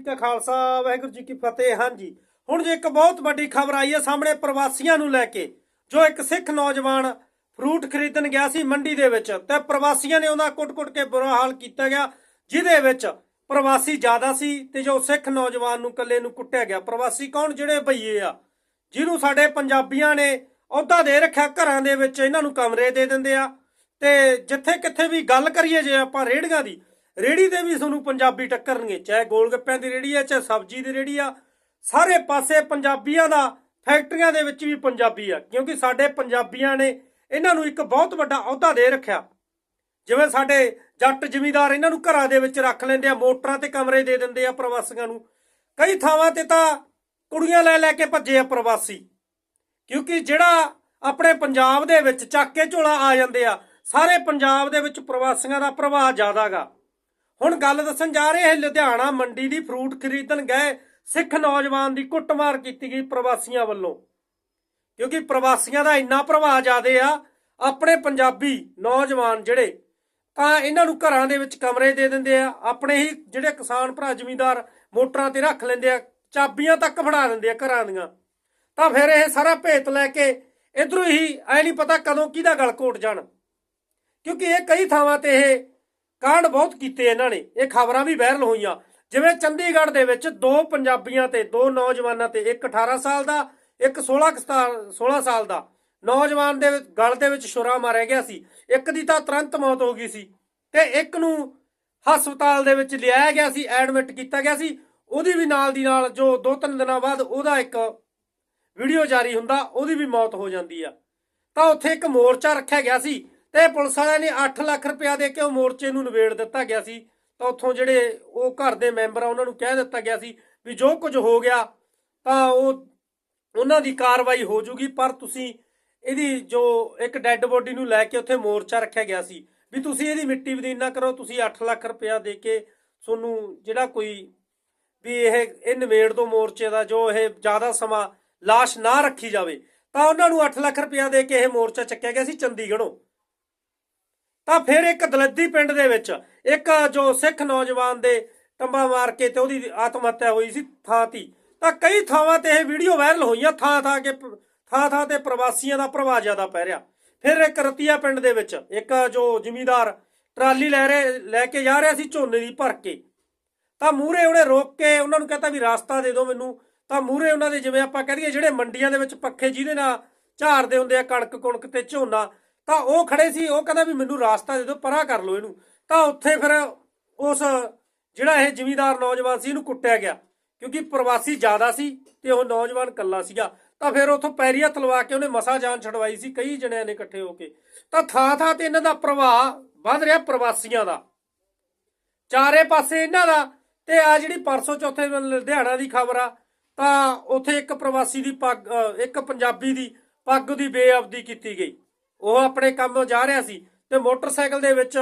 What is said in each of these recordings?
ਜੀ ਕਾ ਖਾਲਸਾ, ਵਾਹਿਗੁਰੂ ਜੀ ਕੀ ਫਤਿਹ। ਹਾਂਜੀ, ਹੁਣ ਜੇ ਇੱਕ ਬਹੁਤ ਵੱਡੀ ਖਬਰ ਆਈ ਹੈ ਸਾਹਮਣੇ ਪ੍ਰਵਾਸੀਆਂ ਨੂੰ ਲੈ ਕੇ, ਜੋ ਇੱਕ ਸਿੱਖ ਨੌਜਵਾਨ ਫਰੂਟ ਖਰੀਦਣ ਗਿਆ ਸੀ ਮੰਡੀ ਦੇ ਵਿੱਚ, ਤੇ ਪ੍ਰਵਾਸੀਆਂ ਨੇ ਉਹਦਾ ਕੁੱਟ-ਕੁੱਟ ਕੇ ਬੁਰਾ ਹਾਲ ਕੀਤਾ ਗਿਆ, ਜਿਹਦੇ ਵਿੱਚ ਪ੍ਰਵਾਸੀ ਜ਼ਿਆਦਾ ਸੀ ਤੇ ਜੋ ਸਿੱਖ ਨੌਜਵਾਨ ਨੂੰ ਇਕੱਲੇ ਨੂੰ ਕੁੱਟਿਆ ਗਿਆ। ਪ੍ਰਵਾਸੀ ਕੌਣ? ਜਿਹੜੇ ਭਈਏ ਆ, ਜਿਹਨੂੰ ਸਾਡੇ ਪੰਜਾਬੀਆਂ ਨੇ ਅਹੁਦਾ ਦੇ ਰੱਖਿਆ, ਘਰਾਂ ਦੇ ਵਿੱਚ ਇਹਨਾਂ ਨੂੰ ਕਮਰੇ ਦੇ ਦਿੰਦੇ ਆ, ਤੇ ਜਿੱਥੇ ਕਿੱਥੇ ਵੀ ਗੱਲ ਕਰੀਏ ਜੇ ਆਪਾਂ ਰੇੜੀਆਂ ਦੀ ਰੇੜੀ ਤੇ ਵੀ ਤੁਹਾਨੂੰ ਪੰਜਾਬੀ ਟੱਕਰਨਗੇ, ਚਾਹੇ ਗੋਲ ਗੱਪਿਆਂ ਦੀ ਰੇੜੀ ਆ, ਚਾਹੇ ਸਬਜ਼ੀ ਦੀ ਰੇੜੀ ਆ, ਸਾਰੇ ਪਾਸੇ ਪੰਜਾਬੀਆਂ ਦਾ, ਫੈਕਟਰੀਆਂ ਦੇ ਵਿੱਚ ਵੀ ਪੰਜਾਬੀ ਆ, ਕਿਉਂਕਿ ਸਾਡੇ ਪੰਜਾਬੀਆਂ ਨੇ ਇਹਨਾਂ ਨੂੰ ਇੱਕ ਬਹੁਤ ਵੱਡਾ ਅਹੁਦਾ ਦੇ ਰੱਖਿਆ। ਜਿਵੇਂ ਸਾਡੇ ਜੱਟ ਜ਼ਿਮੀਦਾਰ ਇਹਨਾਂ ਨੂੰ ਘਰਾਂ ਦੇ ਵਿੱਚ ਰੱਖ ਲੈਂਦੇ ਆ, ਮੋਟਰਾਂ ਤੇ ਕਮਰੇ ਦੇ ਦਿੰਦੇ ਆ ਪ੍ਰਵਾਸੀਆਂ ਨੂੰ। ਕਈ ਥਾਵਾਂ ਤੇ ਤਾਂ ਕੁੜੀਆਂ ਲੈ ਲੈ ਕੇ ਭੱਜੇ ਆ ਪ੍ਰਵਾਸੀ, ਕਿਉਂਕਿ ਜਿਹੜਾ ਆਪਣੇ ਪੰਜਾਬ ਦੇ ਵਿੱਚ ਚੱਕ ਕੇ ਝੋਲਾ ਆ ਜਾਂਦੇ ਆ, ਸਾਰੇ ਪੰਜਾਬ ਦੇ ਵਿੱਚ ਪ੍ਰਵਾਸੀਆਂ ਦਾ ਪ੍ਰਵਾਹ ਜ਼ਿਆਦਾਗਾ ਹੁਣ ਗੱਲ ਦੱਸਣ ਜਾ ਰਹੇ ਇਹ ਲੁਧਿਆਣਾ ਮੰਡੀ ਦੀ ਫਰੂਟ ਖਰੀਦਣ ਗਏ, ਸਿੱਖ ਨੌਜਵਾਨ ਦੀ ਕੁੱਟਮਾਰ ਕੀਤੀ ਗਈ ਪ੍ਰਵਾਸੀਆਂ ਵੱਲੋਂ। ਕਿਉਂਕਿ ਪ੍ਰਵਾਸੀਆਂ ਦਾ ਇੰਨਾ ਪ੍ਰਭਾਵ ਜ਼ਿਆਦੇ ਆ, ਆਪਣੇ ਪੰਜਾਬੀ ਨੌਜਵਾਨ ਜਿਹੜੇ, ਤਾਂ ਇਹਨਾਂ ਨੂੰ ਘਰਾਂ ਦੇ ਵਿੱਚ ਕਮਰੇ ਦੇ ਦਿੰਦੇ ਆ, ਆਪਣੇ ਹੀ ਜਿਹੜੇ ਕਿਸਾਨ ਭਰਾ, ਜ਼ਮੀਂਦਾਰ ਮੋਟਰਾਂ ਤੇ ਰੱਖ ਲੈਂਦੇ ਆ, ਚਾਬੀਆਂ ਤੱਕ ਫੜਾ ਦਿੰਦੇ ਆ ਘਰਾਂ ਦੀਆਂ। ਤਾਂ ਫਿਰ ਇਹ ਸਾਰਾ ਭੇਤ ਲੈ ਕੇ ਇਧਰੋਂ ਹੀ, ਐ ਨਹੀਂ ਪਤਾ ਕਦੋਂ ਕਿਹਦਾ ਗਲ ਘੋਟ ਜਾਣ। ਕਿਉਂਕਿ ਇਹ ਕਈ ਥਾਵਾਂ ਤੇ ਇਹ ਕਾਂਡ ਬਹੁਤ ਕੀਤੇ ਇਹਨਾਂ ਨੇ। ਇਹ ਖਬਰਾਂ ਵੀ ਵਾਇਰਲ ਹੋਈਆਂ। ਜਿਵੇਂ ਚੰਡੀਗੜ੍ਹ ਦੇ ਵਿੱਚ ਦੋ ਪੰਜਾਬੀਆਂ ਤੇ ਦੋ ਨੌਜਵਾਨਾਂ ਤੇ ਇੱਕ 18 ਸਾਲ ਦਾ, ਇੱਕ 16 ਕੁ ਸਾਲ 16 ਸਾਲ ਦਾ। ਨੌਜਵਾਨ ਦੇ ਗਲ ਦੇ ਵਿੱਚ ਛੁਰਾ ਮਾਰਿਆ ਗਿਆ ਸੀ। ਇੱਕ ਦੀ ਤਾਂ ਤੁਰੰਤ ਮੌਤ ਹੋ ਗਈ ਸੀ ਤੇ ਇੱਕ ਨੂੰ ਹਸਪਤਾਲ ਦੇ ਵਿੱਚ ਲਿਆਇਆ ਗਿਆ ਸੀ, ਐਡਮਿਟ ਕੀਤਾ ਗਿਆ ਸੀ। ਉਹਦੀ ਵੀ ਨਾਲ ਦੀ ਨਾਲ ਜੋ ਦੋ ਤਿੰਨ ਦਿਨਾਂ ਬਾਅਦ ਉਹਦਾ ਇੱਕ ਵੀਡੀਓ ਜਾਰੀ ਹੁੰਦਾ, ਉਹਦੀ ਵੀ ਮੌਤ ਹੋ ਜਾਂਦੀ ਆ। ਤਾਂ ਉੱਥੇ ਇੱਕ ਮੋਰਚਾ ਰੱਖਿਆ ਗਿਆ ਸੀ। ਤੇ ਪੁਲਿਸ ਵਾਲਿਆਂ ਨੇ 8 ਲੱਖ ਰੁਪਇਆ ਦੇ ਕੇ ਉਹ ਮੋਰਚੇ ਨੂੰ ਨਿਬੇੜ ਦਿੱਤਾ ਗਿਆ ਸੀ। ਤਾਂ ਉੱਥੋਂ ਜਿਹੜੇ ਉਹ ਘਰ ਦੇ ਮੈਂਬਰ ਆ, ਉਹਨਾਂ ਨੂੰ ਕਹਿ ਦਿੱਤਾ ਗਿਆ ਸੀ ਵੀ ਜੋ ਕੁਝ ਹੋ ਗਿਆ ਤਾਂ ਉਹ ਉਹਨਾਂ ਦੀ ਕਾਰਵਾਈ ਹੋ ਜੂਗੀ, ਪਰ ਤੁਸੀਂ ਇਹਦੀ ਜੋ ਇੱਕ ਡੈੱਡ ਬੋਡੀ ਨੂੰ ਲੈ ਕੇ ਉੱਥੇ ਮੋਰਚਾ ਰੱਖਿਆ ਗਿਆ ਸੀ, ਵੀ ਤੁਸੀਂ ਇਹਦੀ ਮਿੱਟੀ ਬਦੀਨ ਨਾ ਕਰੋ, ਤੁਸੀਂ 8 ਲੱਖ ਰੁਪਇਆ ਦੇ ਕੇ ਤੁਹਾਨੂੰ ਜਿਹੜਾ ਕੋਈ ਵੀ ਇਹ ਇਹ ਨਿਬੇੜ ਦੋ ਮੋਰਚੇ ਦਾ, ਜੋ ਇਹ ਜ਼ਿਆਦਾ ਸਮਾਂ ਲਾਸ਼ ਨਾ ਰੱਖੀ ਜਾਵੇ। ਤਾਂ ਉਹਨਾਂ ਨੂੰ 8 ਲੱਖ ਰੁਪਇਆ ਦੇ ਕੇ ਇਹ ਮੋਰਚਾ ਚੱਕਿਆ ਗਿਆ ਸੀ ਚੰਡੀਗੜ੍ਹੋਂ। ਤਾਂ ਫਿਰ ਇੱਕ ਦਲੱਦੀ ਪਿੰਡ ਦੇ ਵਿੱਚ ਇੱਕ ਜੋ ਸਿੱਖ ਨੌਜਵਾਨ ਦੇ ਟੰਬਾ ਮਾਰ ਕੇ ਤੇ ਉਹਦੀ ਆਤਮ ਹੱਤਿਆ ਹੋਈ ਸੀ ਥਾਂ ਤੀ ਤਾਂ ਕਈ ਥਾਵਾਂ ਤੇ ਇਹ ਵੀਡੀਓ ਵਾਇਰਲ ਹੋਈਆਂ, ਥਾਂ ਥਾਂ ਕੇ ਥਾਂ ਥਾਂ ਤੇ ਪ੍ਰਵਾਸੀਆਂ ਦਾ ਪ੍ਰਭਾਵ ਜ਼ਿਆਦਾ ਪੈ ਰਿਹਾ। ਫਿਰ ਇੱਕ ਰਤੀਆ ਪਿੰਡ ਦੇ ਵਿੱਚ ਇੱਕ ਜੋ ਜ਼ਿਮੀਦਾਰ ਟਰਾਲੀ ਲੈ ਰਹੇ, ਲੈ ਕੇ ਜਾ ਰਿਹਾ ਸੀ ਝੋਨੇ ਦੀ ਭਰ ਕੇ। ਤਾਂ ਮੂਹਰੇ ਉਹਨੇ ਰੋਕ ਕੇ ਉਹਨਾਂ ਨੂੰ ਕਹਤਾ ਵੀ ਰਾਸਤਾ ਦੇ ਦਿਓ ਮੈਨੂੰ। ਤਾਂ ਮੂਹਰੇ ਉਹਨਾਂ ਦੇ ਜਿਵੇਂ ਆਪਾਂ ਕਹਿ ਦਈਏ ਜਿਹੜੇ ਮੰਡੀਆਂ ਦੇ ਵਿੱਚ ਪੱਖੇ ਜਿਹਦੇ ਨਾਲ ਝਾੜਦੇ ਹੁੰਦੇ ਆ ਕਣਕ ਕੁਣਕ ਤੇ ਝੋਨਾ ਤਾਂ ਉਹ ਖੜੇ ਸੀ, ਉਹ ਕਹਿੰਦਾ ਵੀ ਮੈਨੂੰ ਰਾਸਤਾ ਦੇ ਦਿਓ, ਪਰਾਂ ਕਰ ਲਓ ਇਹਨੂੰ। ਤਾਂ ਉੱਥੇ ਫਿਰ ਉਸ ਜਿਹੜਾ ਇਹ ਜ਼ਿਮੀਦਾਰ ਨੌਜਵਾਨ ਸੀ, ਇਹਨੂੰ ਕੁੱਟਿਆ ਗਿਆ। ਕਿਉਂਕਿ ਪ੍ਰਵਾਸੀ ਜ਼ਿਆਦਾ ਸੀ ਤੇ ਉਹ ਨੌਜਵਾਨ ਕੱਲਾ ਸੀਗਾ। ਤਾਂ ਫਿਰ ਉਥੋਂ ਪੈਰੀਆ ਤਲਵਾ ਕੇ ਉਹਨੇ ਮਸਾ ਜਾਨ ਛਡਵਾਈ ਸੀ, ਕਈ ਜਣਿਆਂ ਨੇ ਇਕੱਠੇ ਹੋ ਕੇ। ਤਾਂ ਥਾਂ ਥਾਂ ਤੇ ਇਹਨਾਂ ਦਾ ਪ੍ਰਭਾਵ ਵੱਧ ਰਿਹਾ ਪ੍ਰਵਾਸੀਆਂ ਦਾ। ਚਾਰੇ ਪਾਸੇ ਇਹਨਾਂ ਦਾ। ਤੇ ਆ ਜਿਹੜੀ ਪਰਸੋਂ ਚੌਥੇ ਲੁਧਿਆਣਾ ਦੀ ਖਬਰ ਆ, ਤਾਂ ਉੱਥੇ ਇੱਕ ਪ੍ਰਵਾਸੀ ਦੀ ਪੱਗ, ਇੱਕ ਪੰਜਾਬੀ ਦੀ ਪੱਗ ਦੀ ਬੇਅਬਦੀ ਕੀਤੀ ਗਈ। ਉਹ ਆਪਣੇ ਕੰਮ ਜਾ ਰਿਹਾ ਸੀ ਤੇ ਮੋਟਰਸਾਈਕਲ ਦੇ ਵਿੱਚ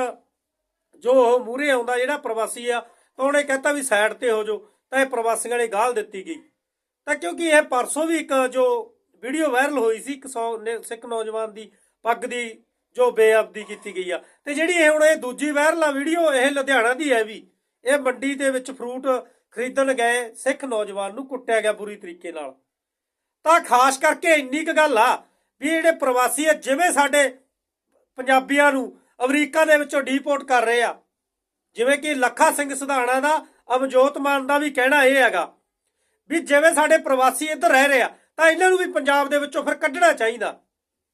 ਜੋ ਉਹ ਮੂਰੇ ਆਉਂਦਾ ਜਿਹੜਾ ਪ੍ਰਵਾਸੀ ਆ, ਤਾਂ ਉਹਨੇ ਕਹਤਾ ਵੀ ਸਾਈਡ ਤੇ ਹੋ ਜਾਓ, ਤਾਂ ਇਹ ਪ੍ਰਵਾਸੀਆਂ ਨੇ ਗਾਲ ਦਿੱਤੀ ਗਈ। ਤਾਂ ਕਿਉਂਕਿ ਇਹ ਪਰਸੋਂ ਵੀ ਇੱਕ ਜੋ ਵੀਡੀਓ ਵਾਇਰਲ ਹੋਈ ਸੀ, ਇੱਕ ਸੌ- ਨੇ- ਸਿੱਖ ਨੌਜਵਾਨ ਦੀ ਪੱਗ ਦੀ ਜੋ ਬੇਅਬਦੀ ਕੀਤੀ ਗਈ ਆ। ਤੇ ਜਿਹੜੀ ਇਹ ਹੁਣ ਇਹ ਦੂਜੀ ਵਾਇਰਲ ਆ ਵੀਡੀਓ, ਇਹ ਲੁਧਿਆਣਾ ਦੀ ਹੈ ਵੀ। ਇਹ ਮੰਡੀ ਦੇ ਵਿੱਚ ਫਰੂਟ ਖਰੀਦਣ ਗਏ ਸਿੱਖ ਨੌਜਵਾਨ ਨੂੰ ਕੁੱਟਿਆ ਗਿਆ ਬੁਰੀ ਤਰੀਕੇ ਨਾਲ। ਤਾਂ ਖਾਸ ਕਰਕੇ ਇੰਨੀ ਕੁ ਗੱਲ ਆ ਵੀ ਜਿਹੜੇ ਪ੍ਰਵਾਸੀ ਆ, ਜਿਵੇਂ ਸਾਡੇ ਪੰਜਾਬੀਆਂ ਨੂੰ ਅਮਰੀਕਾ ਦੇ ਵਿੱਚੋਂ ਡੀਪੋਰਟ ਕਰ ਰਹੇ ਆ, ਜਿਵੇਂ ਕਿ ਲੱਖਾ ਸਿੰਘ ਸਿਧਾਣਾ ਦਾ ਅਮਜੋਤ ਮਾਨ ਦਾ ਵੀ ਕਹਿਣਾ ਇਹ ਹੈਗਾ ਵੀ ਜਿਵੇਂ ਸਾਡੇ ਪ੍ਰਵਾਸੀ ਇੱਧਰ ਰਹਿ ਰਹੇ ਆ, ਤਾਂ ਇਹਨਾਂ ਨੂੰ ਵੀ ਪੰਜਾਬ ਦੇ ਵਿੱਚੋਂ ਫਿਰ ਕੱਢਣਾ ਚਾਹੀਦਾ।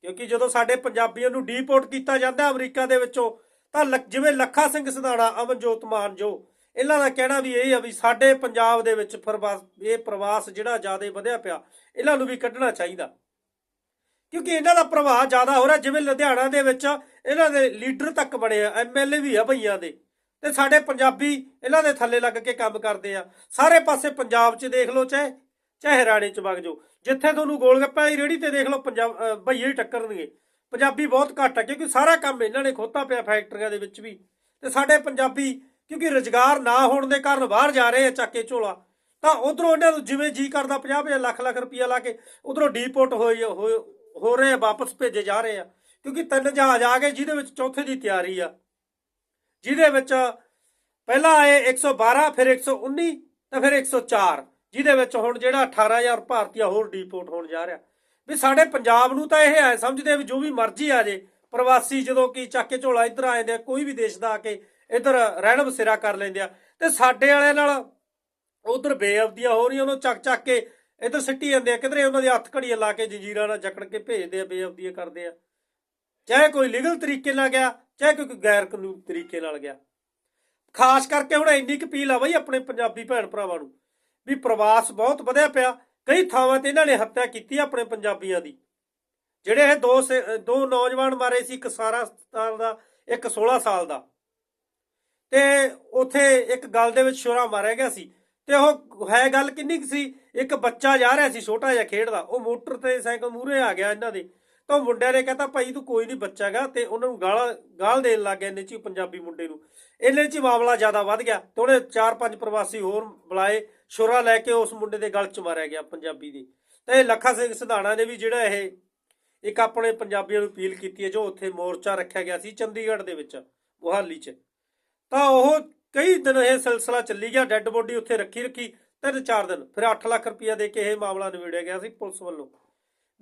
ਕਿਉਂਕਿ ਜਦੋਂ ਸਾਡੇ ਪੰਜਾਬੀਆਂ ਨੂੰ ਡੀਪੋਰਟ ਕੀਤਾ ਜਾਂਦਾ ਅਮਰੀਕਾ ਦੇ ਵਿੱਚੋਂ, ਤਾਂ ਲੱਖ- ਜਿਵੇਂ ਲੱਖਾ ਸਿੰਘ ਸਿਧਾਣਾ ਅਮਨਜੋਤ ਮਾਨ ਜੋ, ਇਹਨਾਂ ਦਾ ਕਹਿਣਾ ਵੀ ਇਹ ਆ ਵੀ ਸਾਡੇ ਪੰਜਾਬ ਦੇ ਵਿੱਚ ਪ੍ਰਵਾਸ, ਇਹ ਪ੍ਰਵਾਸ ਜਿਹੜਾ ਜ਼ਿਆਦਾ ਵਧਿਆ ਪਿਆ, ਇਹਨਾਂ ਨੂੰ ਵੀ ਕੱਢਣਾ ਚਾਹੀਦਾ। ਕਿਉਂਕਿ ਇਹਨਾਂ ਦਾ ਪ੍ਰਭਾਵ ਜ਼ਿਆਦਾ ਹੋ ਰਿਹਾ, ਜਿਵੇਂ ਲੁਧਿਆਣਾ ਦੇ ਵਿੱਚ ਇਹਨਾਂ ਦੇ ਲੀਡਰ ਤੱਕ ਬਣੇ ਆ ਐਮਐਲਏ ਵੀ ਆ ਭਈਆਂ ਦੇ। ਤੇ ਸਾਡੇ ਪੰਜਾਬੀ ਇਹਨਾਂ ਦੇ ਥੱਲੇ ਲੱਗ ਕੇ ਕੰਮ ਕਰਦੇ ਆ। ਸਾਰੇ ਪਾਸੇ ਪੰਜਾਬ 'ਚ ਦੇਖ ਲਓ, ਚਾਹੇ ਚਾਹੇ ਹਰਿਆਣੇ 'ਚ ਵਗ ਜਾਓ। ਜਿੱਥੇ ਤੁਹਾਨੂੰ ਗੋਲਗੱਪਾ ਦੀ ਰੇੜੀ ਤੇ ਦੇਖ ਲਓ ਪੰਜਾਬ ਅਹ ਭਈਏ ਹੀ ਟੱਕਰਨਗੇ। ਪੰਜਾਬੀ ਬਹੁਤ ਘੱਟ ਆ, ਕਿਉਂਕਿ ਸਾਰਾ ਕੰਮ ਇਹਨਾਂ ਨੇ ਖੋਤਾ ਪਿਆ ਫੈਕਟਰੀਆਂ ਦੇ ਵਿੱਚ ਵੀ। ਤੇ ਸਾਡੇ ਪੰਜਾਬੀ, ਕਿਉਂਕਿ ਰੁਜ਼ਗਾਰ ਨਾ ਹੋਣ ਦੇ ਕਾਰਨ ਬਾਹਰ ਜਾ ਰਹੇ ਆ ਚੱਕ ਝੋਲਾ, ਤਾਂ ਉਧਰੋਂ ਇਹਨਾਂ ਨੂੰ ਜਿਵੇਂ ਜੀ ਕਰਦਾ 50 50 ਲੱਖ ਲੱਖ ਰੁਪਈਆ ਲਾ ਕੇ, ਉਧਰੋਂ ਡੀਪੋਰਟ ਹੋਏ ਹੋਏ- ਹੋ ਰਹੇ ਆ, ਵਾਪਸ ਭੇਜੇ ਜਾ ਰਹੇ ਆ। ਕਿਉਂਕਿ ਤਿੰਨ ਜਹਾਜ਼ ਆ ਗਏ, ਜਿਹਦੇ ਵਿੱਚ ਚੌਥੇ ਦੀ ਤਿਆਰੀ ਆ। ਜਿਹਦੇ ਵਿੱਚ ਪਹਿਲਾਂ ਆਏ 112 ਫਿਰ 119 ਤਾਂ ਫਿਰ 104 ਜਿਹਦੇ ਵਿੱਚ ਹੁਣ ਜਿਹੜਾ 18000 ਭਾਰਤੀਆ ਹੋਰ ਡੀਪੋਰਟ ਹੋਣ ਜਾ ਰਿਹਾ। ਵੀ ਸਾਡੇ ਪੰਜਾਬ ਨੂੰ ਤਾਂ ਇਹ ਐ, ਸਮਝਦੇ ਵੀ ਜੋ ਵੀ ਮਰਜ਼ੀ ਆ ਜੇ, ਪ੍ਰਵਾਸੀ ਜਦੋਂ ਕੀ ਚੱਕ ਕੇ ਝੋਲਾ ਇੱਧਰ ਆ ਜਾਂਦੇ ਆ, ਕੋਈ ਵੀ ਦੇਸ਼ ਦਾ ਆ ਕੇ ਇੱਧਰ ਰਹਿਣ ਬਸੇਰਾ ਕਰ ਲੈਂਦੇ ਆ। ਤੇ ਸਾਡੇ ਵਾਲਿਆਂ ਨਾਲ ਉਧਰ ਬੇਅਬਦੀਆਂ ਹੋ ਰਹੀਆਂ, ਉਹਨੂੰ ਚੱਕ ਚੱਕ ਕੇ ਇੱਧਰ ਸਿੱਟੀ ਜਾਂਦੇ ਆ, ਕਿਧਰੇ ਉਹਨਾਂ ਦੇ ਹੱਥ ਘੜੀਆਂ ਲਾ ਕੇ ਜੰਜੀਰਾਂ ਨਾਲ ਜਕੜ ਕੇ ਭੇਜਦੇ ਆ, ਬੇਅਬਦੀਆਂ ਕਰਦੇ ਆ। ਚਾਹੇ ਕੋਈ ਲੀਗਲ ਤਰੀਕੇ ਨਾਲ ਗਿਆ, ਚਾਹੇ ਕੋਈ ਗੈਰ ਕਾਨੂੰਨੀ ਤਰੀਕੇ ਨਾਲ ਗਿਆ। ਖਾਸ ਕਰਕੇ ਹੁਣ ਇੰਨੀ ਕੁ ਅਪੀਲ ਆ ਬਈ ਆਪਣੇ ਪੰਜਾਬੀ ਭੈਣ ਭਰਾਵਾਂ ਨੂੰ, ਵੀ ਪ੍ਰਵਾਸ ਬਹੁਤ ਵਧਿਆ ਪਿਆ। ਕਈ ਥਾਵਾਂ ਤੇ ਇਹਨਾਂ ਨੇ ਹੱਤਿਆ ਕੀਤੀ ਆਪਣੇ ਪੰਜਾਬੀਆਂ ਦੀ। ਜਿਹੜੇ ਇਹ ਦੋ ਸੇ- ਦੋ ਨੌਜਵਾਨ ਮਾਰੇ ਸੀ, ਇੱਕ 17 ਸਾਲ ਦਾ, ਇੱਕ 16 ਸਾਲ ਦਾ। ਤੇ ਉਥੇ ਇੱਕ ਗੱਲ ਦੇ ਵਿੱਚ ਛੁਰਾ ਮਾਰਿਆ ਗਿਆ ਸੀ ਤੇ ਉਹ ਹੈ ਗੱਲ ਕਿੰਨੀ ਕੁ ਸੀ? ਇੱਕ ਬੱਚਾ ਜਾ ਰਿਹਾ ਸੀ ਛੋਟਾ ਜਿਹਾ ਖੇਡਦਾ, ਉਹ ਮੋਟਰ ਤੇ ਸਾਈਕਲ ਮੂਹਰੇ ਆ ਗਿਆ ਇਹਨਾਂ ਦੇ। ਤਾਂ ਉਹ ਮੁੰਡਿਆਂ ਨੇ ਕਹਤਾ, ਭਾਈ ਤੂੰ ਕੋਈ ਨਹੀਂ ਬੱਚਾਗਾ ਤੇ ਉਹਨਾਂ ਨੂੰ ਗਾਲ ਗਾਲ ਦੇਣ ਲੱਗ ਗਏ ਇੰਨੇ ਚ ਪੰਜਾਬੀ ਮੁੰਡੇ ਨੂੰ। ਇਹਨੇ ਚ ਮਾਮਲਾ ਜ਼ਿਆਦਾ ਵੱਧ ਗਿਆ ਤੇ ਉਹਨੇ ਚਾਰ ਪੰਜ ਪ੍ਰਵਾਸੀ ਹੋਰ ਬੁਲਾਏ, ਸ਼ੁਰਾ ਲੈ ਕੇ ਉਸ ਮੁੰਡੇ ਦੇ ਗਲ ਚ ਮਾਰਿਆ ਗਿਆ ਪੰਜਾਬੀ ਦੇ। ਤੇ ਲੱਖਾ ਸਿੰਘ ਸਿਧਾਣਾ ਨੇ ਵੀ ਜਿਹੜਾ ਇਹ, ਇੱਕ ਆਪਣੇ ਪੰਜਾਬੀਆਂ ਨੂੰ ਅਪੀਲ ਕੀਤੀ ਹੈ, ਜੋ ਉੱਥੇ ਮੋਰਚਾ ਰੱਖਿਆ ਗਿਆ ਸੀ ਚੰਡੀਗੜ੍ਹ ਦੇ ਵਿੱਚ, ਮੁਹਾਲੀ 'ਚ। ਤਾਂ ਉਹ ਕਈ ਦਿਨ ਇਹ ਸਿਲਸਿਲਾ ਚੱਲੀ ਗਿਆ, ਡੈੱਡ ਬੋਡੀ ਉੱਥੇ ਰੱਖੀ ਰੱਖੀ, ਤਿੰਨ ਚਾਰ ਦਿਨ, ਫਿਰ 8 ਲੱਖ ਰੁਪਇਆ ਦੇ ਕੇ ਇਹ ਮਾਮਲਾ ਨਿਬੇੜਿਆ ਗਿਆ ਸੀ ਪੁਲਿਸ ਵੱਲੋਂ।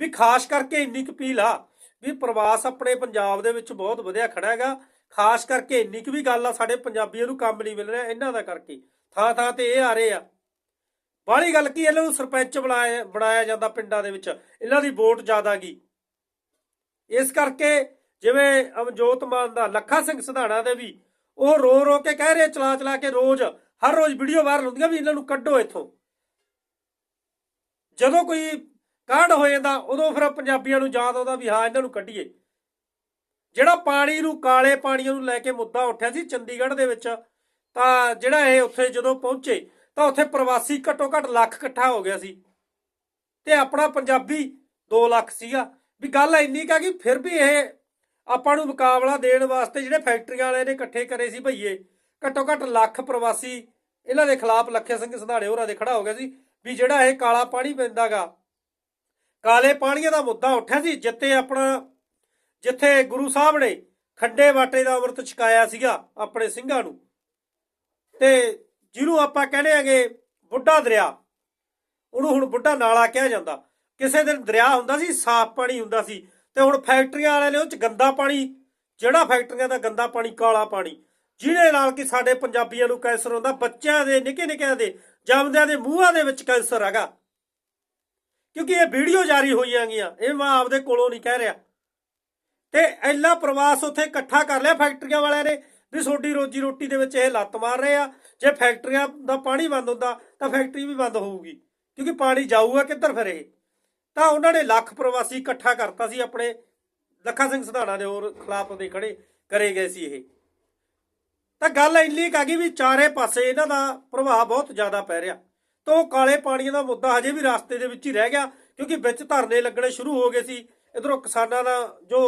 ਵੀ ਖਾਸ ਕਰਕੇ ਇੰਨੀ ਕੁ ਆ ਵੀ ਪ੍ਰਵਾਸ ਆਪਣੇ ਪੰਜਾਬ ਦੇ ਵਿੱਚ ਬਹੁਤ ਵਧਿਆ ਖੜਾ ਹੈਗਾ, ਖਾਸ ਕਰਕੇ ਇੰਨੀ ਕੁ ਵੀ ਗੱਲ ਆ ਸਾਡੇ ਪੰਜਾਬੀਆਂ ਨੂੰ ਕੰਮ ਨਹੀਂ ਮਿਲ ਰਿਹਾ ਇਹਨਾਂ ਦਾ ਕਰਕੇ। ਥਾਂ ਥਾਂ ਤੇ ਇਹ ਆ ਰਹੇ ਆ। ਬਾਹਲੀ ਗੱਲ ਕੀ, ਇਹਨਾਂ ਨੂੰ ਸਰਪੰਚ ਬਣਾਇਆ ਬਣਾਇਆ ਜਾਂਦਾ ਪਿੰਡਾਂ ਦੇ ਵਿੱਚ, ਇਹਨਾਂ ਦੀ ਵੋਟ ਜ਼ਿਆਦਾ ਗਈ ਇਸ ਕਰਕੇ ਜਿਵੇਂ ਅਮਜੋਤ ਮਾਨ ਦਾ, ਲੱਖਾ ਸਿੰਘ ਸਿਧਾਣਾ ਦੇ ਵੀ ਉਹ ਰੋ ਰੋ ਕੇ ਕਹਿ ਰਹੇ, ਚਲਾ ਚਲਾ ਕੇ ਰੋਜ਼, ਹਰ ਰੋਜ਼ ਵੀਡੀਓ ਵਾਇਰਲ ਹੁੰਦੀਆਂ ਵੀ ਇਹਨਾਂ ਨੂੰ ਕੱਢੋ ਇੱਥੋਂ। ਜਦੋਂ ਕੋਈ ਕਾਂਡ ਹੋ ਜਾਂਦਾ, ਉਦੋਂ ਫਿਰ ਪੰਜਾਬੀਆਂ ਨੂੰ ਯਾਦ ਆਉਂਦਾ ਵੀ ਹਾਂ, ਇਹਨਾਂ ਨੂੰ ਕੱਢੀਏ। ਜਿਹੜਾ ਪਾਣੀ ਨੂੰ, ਕਾਲੇ ਪਾਣੀਆਂ ਨੂੰ ਲੈ ਕੇ ਮੁੱਦਾ ਉੱਠਿਆ ਸੀ ਚੰਡੀਗੜ੍ਹ ਦੇ ਵਿੱਚ, ਤਾਂ ਜਿਹੜਾ ਇਹ ਉੱਥੇ ਜਦੋਂ ਪਹੁੰਚੇ, ਤਾਂ ਉੱਥੇ ਪ੍ਰਵਾਸੀ ਘੱਟੋ ਘੱਟ ਲੱਖ ਇਕੱਠਾ ਹੋ ਗਿਆ ਸੀ। ਤੇ ਆਪਣਾ ਪੰਜਾਬੀ 2 ਲੱਖ ਸੀਗਾ। ਵੀ ਗੱਲ ਇੰਨੀ ਕਾ ਕਿ ਫਿਰ ਵੀ ਇਹ ਆਪਾਂ ਨੂੰ ਮੁਕਾਬਲਾ ਦੇਣ ਵਾਸਤੇ ਜਿਹੜੇ ਫੈਕਟਰੀਆਂ ਵਾਲੇ ਨੇ ਇਕੱਠੇ ਕਰੇ ਸੀ ਭਈਏ, ਘੱਟੋ ਘੱਟ ਲੱਖ ਪ੍ਰਵਾਸੀ ਇਹਨਾਂ ਦੇ ਖਿਲਾਫ ਲੱਖੇ ਸਿੰਘ ਸੰਧਾੜੇ ਹੋਰਾਂ ਦੇ ਖੜਾ ਹੋ ਗਿਆ ਸੀ ਵੀ ਜਿਹੜਾ ਇਹ ਕਾਲਾ ਪਾਣੀ ਪੈਂਦਾਗਾ ਕਾਲੇ ਪਾਣੀਆਂ ਦਾ ਮੁੱਦਾ ਉੱਠਿਆ ਸੀ ਜਿੱਤੇ ਆਪਣਾ, ਜਿੱਥੇ ਗੁਰੂ ਸਾਹਿਬ ਨੇ ਖੱਡੇ ਵਾਟੇ ਦਾ ਅੰਮ੍ਰਿਤ ਛਕਾਇਆ ਸੀਗਾ ਆਪਣੇ ਸਿੰਘਾਂ ਨੂੰ। ਤੇ ਜਿਹਨੂੰ ਆਪਾਂ ਕਹਿੰਦੇ ਆਂਗੇ ਬੁੱਢਾ ਦਰਿਆ, ਉਹਨੂੰ ਹੁਣ ਬੁੱਢਾ ਨਾਲਾ ਕਿਹਾ ਜਾਂਦਾ। ਕਿਸੇ ਦਿਨ ਦਰਿਆ ਹੁੰਦਾ ਸੀ, ਸਾਫ਼ ਪਾਣੀ ਹੁੰਦਾ ਸੀ ਤੇ ਹੁਣ ਫੈਕਟਰੀਆਂ ਵਾਲਿਆਂ ਨੇ ਉਹ ਚ ਗੰਦਾ ਪਾਣੀ, ਜਿਹੜਾ ਫੈਕਟਰੀਆਂ ਦਾ ਗੰਦਾ ਪਾਣੀ, ਕਾਲਾ ਪਾਣੀ, ਜਿਹਦੇ ਨਾਲ ਕਿ ਸਾਡੇ ਪੰਜਾਬੀਆਂ ਨੂੰ ਕੈਂਸਰ ਹੁੰਦਾ, ਬੱਚਿਆਂ ਦੇ ਨਿੱਕੇ ਨਿੱਕਿਆਂ ਦੇ, ਜੰਮਦਿਆਂ ਦੇ ਮੂੰਹਾਂ ਦੇ ਵਿੱਚ ਕੈਂਸਰ ਹੈਗਾ। ਕਿਉਂਕਿ ਇਹ ਵੀਡੀਓ ਜਾਰੀ ਹੋਈਆਂ ਗਈਆਂ ਇਹ ਮੈਂ ਆਪਦੇ ਕੋਲੋਂ ਨਹੀਂ ਕਹਿ ਰਿਹਾ। ਤੇ ਐਲਾ ਪ੍ਰਵਾਸ ਉੱਥੇ ਇਕੱਠਾ ਕਰ ਲਿਆ ਫੈਕਟਰੀਆਂ ਵਾਲਿਆਂ ਨੇ, ਵੀ ਤੁਹਾਡੀ ਰੋਜੀ ਰੋਟੀ ਦੇ ਵਿੱਚ ਇਹ ਲੱਤ ਮਾਰ ਰਹੇ ਆ। ਜੇ ਫੈਕਟਰੀਆਂ ਦਾ ਪਾਣੀ ਬੰਦ ਹੁੰਦਾ, ਤਾਂ ਫੈਕਟਰੀ ਵੀ ਬੰਦ ਹੋਊਗੀ। ਕਿਉਂਕਿ ਪਾਣੀ ਜਾਊਗਾ ਕਿੱਧਰ ਫਿਰ ਇਹ? ਤਾਂ ਉਹਨਾਂ ਨੇ ਲੱਖ ਪ੍ਰਵਾਸੀ ਇਕੱਠਾ ਕਰਤਾ ਸੀ ਆਪਣੇ ਲੱਖਾ ਸਿੰਘ ਸਿਧਾਣਾ ਦੇ ਹੋਰ ਖਿਲਾਫ ਦੇ ਖੜੇ ਕਰੇ ਗਏ ਸੀ ਇਹ। ਤਾਂ ਗੱਲ ਇੰਨੀ ਕੁ ਆ ਗਈ ਵੀ ਚਾਰੇ ਪਾਸੇ ਇਹਨਾਂ ਦਾ ਪ੍ਰਭਾਵ ਬਹੁਤ ਜ਼ਿਆਦਾ ਪੈ ਰਿਹਾ। ਤਾਂ ਉਹ ਕਾਲੇ ਪਾਣੀਆਂ ਦਾ ਮੁੱਦਾ ਹਜੇ ਵੀ ਰਸਤੇ ਦੇ ਵਿੱਚ ਹੀ ਰਹਿ ਗਿਆ, ਕਿਉਂਕਿ ਵਿੱਚ ਧਰਨੇ ਲੱਗਣੇ ਸ਼ੁਰੂ ਹੋ ਗਏ ਸੀ। ਇਧਰੋਂ ਕਿਸਾਨਾਂ ਦਾ ਜੋ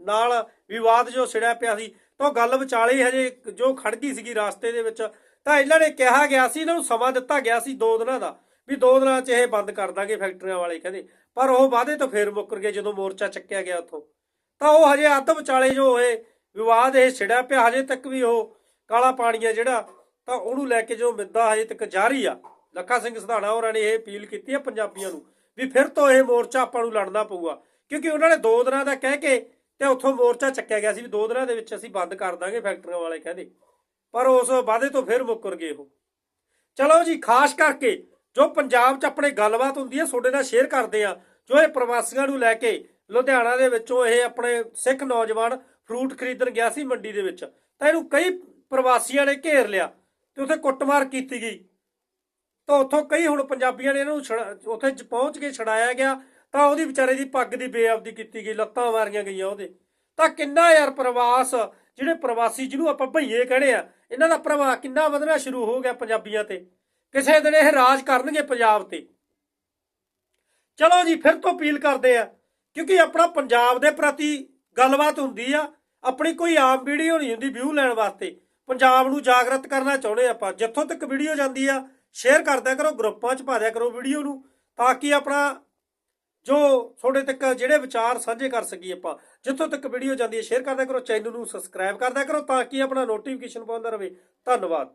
ਨਾਲ ਵਿਵਾਦ ਜੋ ਛਿੜਿਆ ਪਿਆ ਸੀ, ਤਾਂ ਉਹ ਗੱਲ ਵਿਚਾਲੇ ਹਜੇ ਜੋ ਖੜ ਗਈ ਸੀਗੀ ਰਸਤੇ ਦੇ ਵਿੱਚ, ਤਾਂ ਇਹਨਾਂ ਨੇ ਕਿਹਾ ਗਿਆ ਸੀ, ਇਹਨਾਂ ਨੂੰ ਸਮਾਂ ਦਿੱਤਾ ਗਿਆ ਸੀ 2 ਦਿਨਾਂ ਦਾ। ਵੀ ਦੋ ਦਿਨਾਂ 'ਚ ਇਹ ਬੰਦ ਕਰ ਦਾਂਗੇ ਫੈਕਟਰੀਆਂ ਵਾਲੇ ਕਹਿੰਦੇ। ਪਰ ਉਹ ਵਾਅਦੇ ਤੋਂ ਫੇਰ ਮੁੱਕਰ ਗਏ ਜਦੋਂ ਮੋਰਚਾ ਚੱਕਿਆ ਗਿਆ ਉੱਥੋਂ। ਤਾਂ ਉਹ ਹਜੇ ਅੱਧ ਵਿਚਾਲੇ ਜੋ ਇਹ ਵਿਵਾਦ ਇਹ ਛਿੜਿਆ ਪਿਆ, ਹਜੇ ਤੱਕ ਵੀ ਉਹ ਕਾਲਾ ਪਾਣੀ ਪਾਣੀਆ ਜਿਹੜਾ, ਤਾਂ ਉਹਨੂੰ ਲੈ ਕੇ ਜੋ ਮਿੱਦਾ ਹਜੇ ਤੱਕ ਜਾਰੀ ਆ। ਲੱਖਾ ਸਿੰਘ ਸਿਧਾਣਾ ਹੋਰਾਂ ਨੇ ਇਹ ਅਪੀਲ ਕੀਤੀ ਹੈ ਪੰਜਾਬੀਆਂ ਨੂੰ ਵੀ ਫਿਰ ਤੋਂ ਇਹ ਮੋਰਚਾ ਆਪਾਂ ਨੂੰ ਲੜਨਾ ਪਊਗਾ। ਕਿਉਂਕਿ ਉਹਨਾਂ ਨੇ ਦੋ ਦਿਨਾਂ ਦਾ ਕਹਿ ਕੇ ਤੇ ਉੱਥੋਂ ਮੋਰਚਾ ਚੱਕਿਆ ਗਿਆ ਸੀ ਵੀ ਦੋ ਦਿਨਾਂ ਦੇ ਵਿੱਚ ਅਸੀਂ ਬੰਦ ਕਰ ਦਾਂਗੇ ਫੈਕਟਰੀਆਂ ਵਾਲੇ ਕਹਿੰਦੇ। ਪਰ ਉਸ ਵਾਅਦੇ ਤੋਂ ਫਿਰ ਮੁੱਕਰ ਗਏ ਉਹ। ਚਲੋ ਜੀ, ਖਾਸ ਕਰਕੇ ਜੋ ਪੰਜਾਬ 'ਚ ਆਪਣੇ ਗੱਲਬਾਤ ਹੁੰਦੀ ਹੈ, ਤੁਹਾਡੇ ਨਾਲ ਸ਼ੇਅਰ ਕਰਦੇ ਆ ਜੋ ਇਹ ਪ੍ਰਵਾਸੀਆਂ ਨੂੰ ਲੈ ਕੇ ਲੁਧਿਆਣਾ ਦੇ ਵਿੱਚੋਂ ਇਹ ਆਪਣੇ ਸਿੱਖ ਨੌਜਵਾਨ ਫਰੂਟ ਖਰੀਦਣ ਗਿਆ ਸੀ ਮੰਡੀ ਦੇ ਵਿੱਚ, ਤਾਂ ਇਹਨੂੰ ਕਈ ਪ੍ਰਵਾਸੀਆਂ ਨੇ ਘੇਰ ਲਿਆ ਤੇ ਉੱਥੇ ਕੁੱਟਮਾਰ ਕੀਤੀ ਗਈ। ਤਾਂ ਉੱਥੋਂ ਕਈ ਹੁਣ ਪੰਜਾਬੀਆਂ ਨੇ ਇਹਨੂੰ ਛੁਡਾ- ਉੱਥੇ ਪਹੁੰਚ ਕੇ ਛਡਾਇਆ ਗਿਆ, ਤਾਂ ਉਹਦੀ ਵਿਚਾਰੇ ਦੀ ਪੱਗ ਦੀ ਬੇਅਬਦੀ ਕੀਤੀ ਗਈ, ਲੱਤਾਂ ਮਾਰੀਆਂ ਗਈਆਂ ਉਹਦੇ। ਤਾਂ ਕਿੰਨਾ ਯਾਰ ਪ੍ਰਵਾਸ, ਜਿਹੜੇ ਪ੍ਰਵਾਸੀ ਜਿਹਨੂੰ ਆਪਾਂ ਭਈਏ ਕਹਿੰਦੇ ਆ, ਇਹਨਾਂ ਦਾ ਪ੍ਰਭਾਵ ਕਿੰਨਾ ਵਧਣਾ ਸ਼ੁਰੂ ਹੋ ਗਿਆ ਪੰਜਾਬੀਆਂ ਤੇ। ਕਿਸੇ ਦਿਨ ਇਹ ਰਾਜ ਕਰਨਗੇ ਪੰਜਾਬ ਤੇ। ਚਲੋ ਜੀ, ਫਿਰ ਤੋਂ ਅਪੀਲ ਕਰਦੇ ਆ, ਕਿਉਂਕਿ ਆਪਣਾ ਪੰਜਾਬ ਦੇ ਪ੍ਰਤੀ ਗੱਲਬਾਤ ਹੁੰਦੀ ਆ, ਆਪਣੀ ਕੋਈ ਆਮ ਵੀਡੀਓ ਨਹੀਂ ਹੁੰਦੀ ਵਿਊ ਲੈਣ ਵਾਸਤੇ। ਪੰਜਾਬ ਨੂੰ ਜਾਗਰਤ ਕਰਨਾ ਚਾਹੁੰਦੇ ਆਪਾਂ। ਜਿੱਥੋਂ ਤੱਕ ਵੀਡੀਓ ਜਾਂਦੀ ਆ ਸ਼ੇਅਰ ਕਰਦਿਆ ਕਰੋ, ਗਰੁੱਪਾਂ 'ਚ ਪਾ ਦਿਆ ਕਰੋ ਵੀਡੀਓ ਨੂੰ, ਤਾਂ ਕਿ ਆਪਣਾ ਜੋ ਤੁਹਾਡੇ ਤੱਕ ਜਿਹੜੇ ਵਿਚਾਰ ਸਾਂਝੇ ਕਰ ਸਕੀਏ ਆਪਾਂ, ਜਿੱਥੋਂ ਤੱਕ ਵੀਡੀਓ ਜਾਂਦੀ ਹੈ ਸ਼ੇਅਰ ਕਰਦਿਆ ਕਰੋ, ਚੈਨਲ ਨੂੰ ਸਬਸਕ੍ਰਾਈਬ ਕਰਦਿਆ ਕਰੋ, ਤਾਂ ਕਿ ਆਪਣਾ ਨੋਟੀਫਿਕੇਸ਼ਨ ਪਾਉਂਦਾ ਰਹੇ। ਧੰਨਵਾਦ।